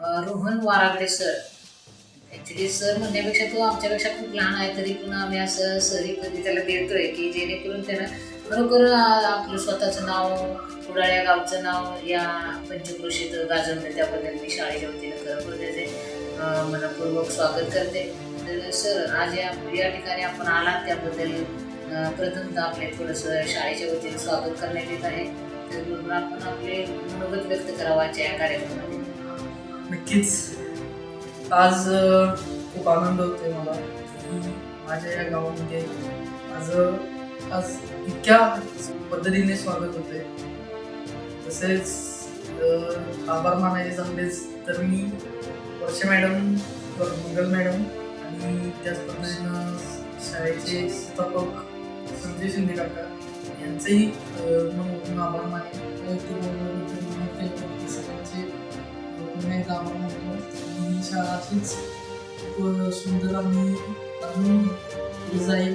Rohan Waragade sir. Actually sir म्हणण्यापेक्षा तो आमच्यापेक्षा खूप लहान आहे तरी पण आम्ही असं सरी कधी त्याला देतोय की जेणेकरून त्यानं खरोखर आपलं स्वतःचं नाव कुडाळ गावचं नाव या पंचक्रोशीत गाजवलं त्याबद्दल मी शाळेच्या वतीनं खरोखर त्याचे मनपूर्वक स्वागत करते. तर सर आज या या ठिकाणी आपण आलात त्याबद्दल प्रथमतः आपले थोडंसं शाळेच्या वतीनं स्वागत करण्यात येत आहे. तर आपण आपले मनोगत व्यक्त करावाचे या कार्यक्रमामध्ये. नक्कीच. आज खूप आनंद होतोय मला. माझ्या या गावामध्ये माझं आज इतक्या पद्धतीने स्वागत होते तसेच आभार मानायचे झालेच तर मी वर्ष मॅडम मंगल मॅडम आणि त्याच पद्धतीनं शाळेचे संस्थापक संजय शिंदे काका यांचेही अ, आभार मानेन पुन्हा एकदा आभार मानतो आणि ही शाळा अशीच खूप सुंदर आणि अजून पुढे